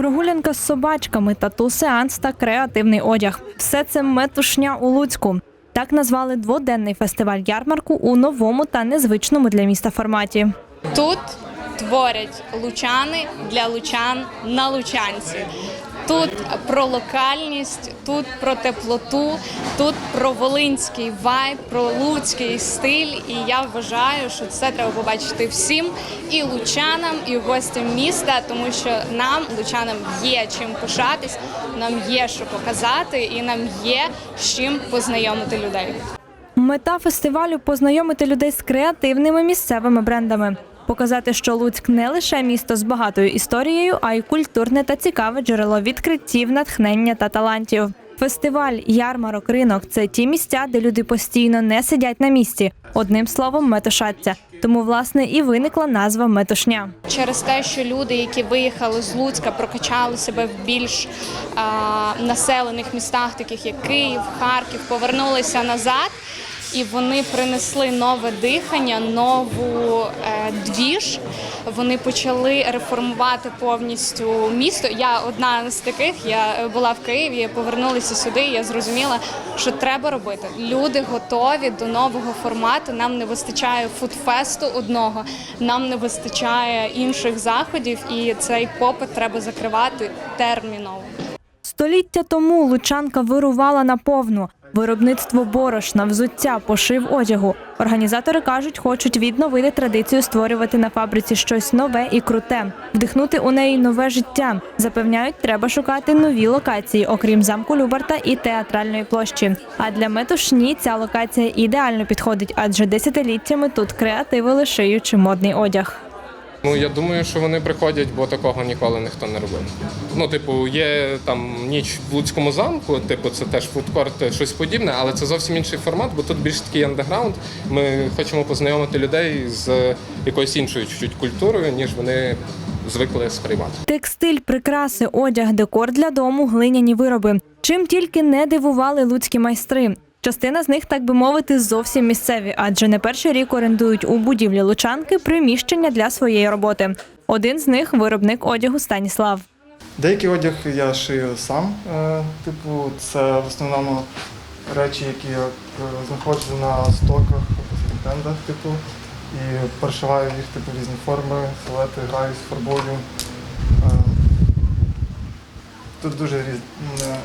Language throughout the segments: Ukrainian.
Прогулянка з собачками, тату-сеанс та креативний одяг. Все це метушня у Луцьку. Так назвали дводенний фестиваль ярмарку у новому та незвичному для міста форматі. Тут творять лучани для лучан на лучанці. Тут про локальність, тут про теплоту, тут про волинський вайб, про луцький стиль. І я вважаю, що це треба побачити всім і лучанам, і гостям міста, тому що нам, лучанам, є чим пишатись, нам є що показати, і нам є з чим познайомити людей. Мета фестивалю познайомити людей з креативними місцевими брендами. Показати, що Луцьк не лише місто з багатою історією, а й культурне та цікаве джерело відкриттів, натхнення та талантів. Фестиваль, ярмарок, ринок це ті місця, де люди постійно не сидять на місці. Одним словом, метушаться. Тому, власне, і виникла назва метушня. через те, що люди, які виїхали з Луцька, прокачали себе в більш а, населених містах, таких як Київ, Харків, повернулися назад. І вони принесли нове дихання, нову е, двіж. Вони почали реформувати повністю місто. Я одна з таких. Я була в Києві, повернулася сюди. і Я зрозуміла, що треба робити. Люди готові до нового формату. Нам не вистачає фудфесту одного, нам не вистачає інших заходів, і цей попит треба закривати терміново. Століття тому лучанка вирувала наповну. Виробництво борошна, взуття, пошив одягу. Організатори кажуть, хочуть відновити традицію створювати на фабриці щось нове і круте, вдихнути у неї нове життя. Запевняють, треба шукати нові локації, окрім замку Любарта і театральної площі. А для метушні ця локація ідеально підходить, адже десятиліттями тут креативи лишаючи модний одяг. Ну я думаю, що вони приходять, бо такого ніколи ніхто не робив. Ну, типу, є там ніч в Луцькому замку, типу, це теж фудкорт, щось подібне, але це зовсім інший формат, бо тут більш такий андеграунд. Ми хочемо познайомити людей з якоюсь іншою чуть-чуть культурою, ніж вони звикли сприймати. Текстиль, прикраси, одяг, декор для дому, глиняні вироби. Чим тільки не дивували луцькі майстри. Частина з них, так би мовити, зовсім місцеві, адже не перший рік орендують у будівлі Лучанки приміщення для своєї роботи. Один з них виробник одягу Станіслав. Деякий одяг я шию сам. е, Типу, це в основному речі, які я е, знаходжу на стоках стендах, типу, і перешиваю їх типу різні форми, силуети, граю з фарбою. Е, Тут дуже різ... м, е,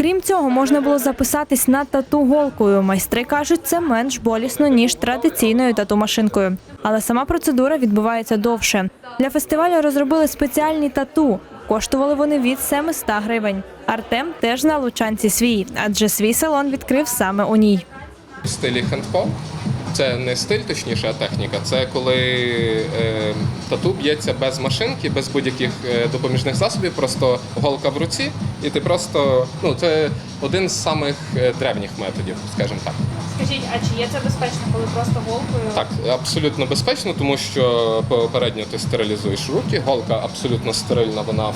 Крім цього, можна було записатись на тату голкою. Майстри кажуть, це менш болісно ніж традиційною тату-машинкою. Але сама процедура відбувається довше. Для фестивалю розробили спеціальні тату. Коштували вони від 700 гривень. Артем теж на лучанці свій, адже свій салон відкрив саме у ній. В стилі хендпоп. Це не стиль, точніше, а техніка. Це коли е, тату б'ється без машинки, без будь-яких е, допоміжних засобів, просто голка в руці, і ти просто ну це один з самих е, древніх методів, скажімо так. Скажіть, а чи є це безпечно, коли просто голкою? Так, абсолютно безпечно, тому що попередньо ти стерилізуєш руки. Голка абсолютно стерильна, вона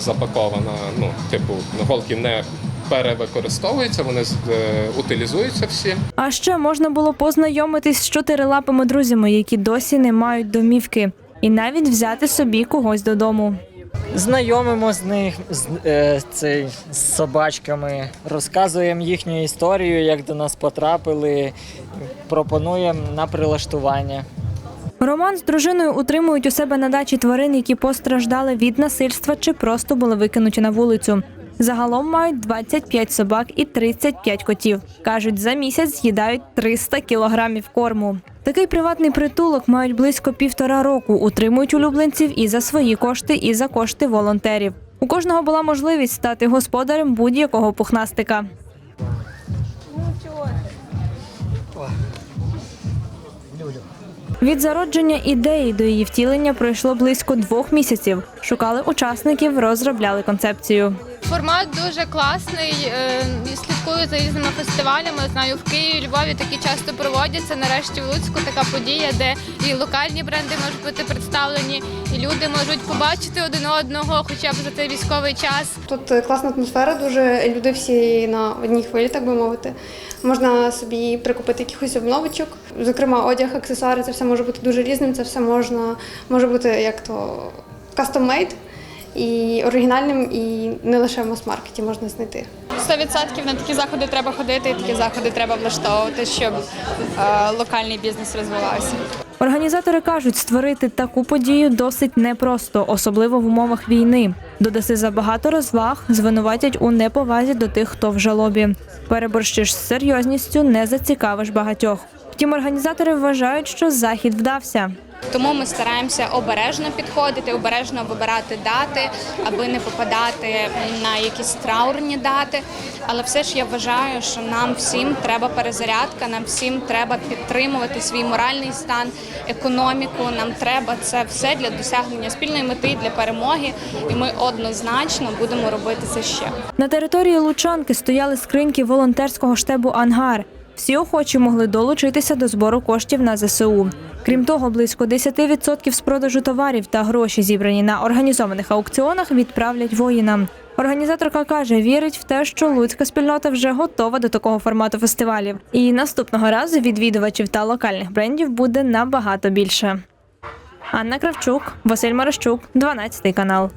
запакована. Ну, типу, голки не перевикористовуються, вони з- е, утилізуються всі. А ще можна було познайомитись з чотирилапими друзями, які досі не мають домівки, і навіть взяти собі когось додому. Знайомимо з них з, е, цей, з собачками, розказуємо їхню історію, як до нас потрапили, пропонуємо на прилаштування. Роман з дружиною утримують у себе на дачі тварин, які постраждали від насильства чи просто були викинуті на вулицю. Загалом мають 25 собак і 35 котів. Кажуть, за місяць з'їдають 300 кілограмів корму. Такий приватний притулок мають близько півтора року. Утримують улюбленців і за свої кошти, і за кошти волонтерів. У кожного була можливість стати господарем будь-якого пухнастика. Від зародження ідеї до її втілення пройшло близько двох місяців. Шукали учасників, розробляли концепцію. Формат дуже класний. е, Слідкую за різними фестивалями. Знаю, в Києві, Львові такі часто проводяться. Нарешті в Луцьку така подія, де і локальні бренди можуть бути представлені, люди можуть побачити один одного, хоча б за цей військовий час. Тут е, класна атмосфера, дуже люди всі на одній хвилі, так би мовити. Можна собі прикупити якихось обновочок. Зокрема, одяг, аксесуари, це все може бути дуже різним. Це все можна може бути як то кастом-мейд і оригінальним, і не лише в мас-маркеті можна знайти. 100% на такі заходи треба ходити, і такі заходи треба влаштовувати, щоб е, локальний бізнес розвивався. Організатори кажуть, створити таку подію досить непросто, особливо в умовах війни. Додаси забагато розваг, звинуватять у неповазі до тих, хто в жалобі. Переборщиш з серйозністю, не зацікавиш багатьох. Втім, організатори вважають, що захід вдався. Тому ми стараємося обережно підходити, обережно вибирати дати, аби не попадати на якісь траурні дати. Але все ж я вважаю, що нам всім треба перезарядка, нам всім треба підтримувати свій моральний стан, економіку. Нам треба це все для досягнення спільної мети для перемоги, і ми однозначно будемо робити це ще. На території Лучанки стояли скриньки волонтерського штебу Ангар. Всі охочі могли долучитися до збору коштів на ЗСУ. Крім того, близько 10% з продажу товарів та гроші, зібрані на організованих аукціонах, відправлять воїнам. Організаторка каже, вірить в те, що луцька спільнота вже готова до такого формату фестивалів. І наступного разу відвідувачів та локальних брендів буде набагато більше. Анна Кравчук, Василь Марощук, 12 канал.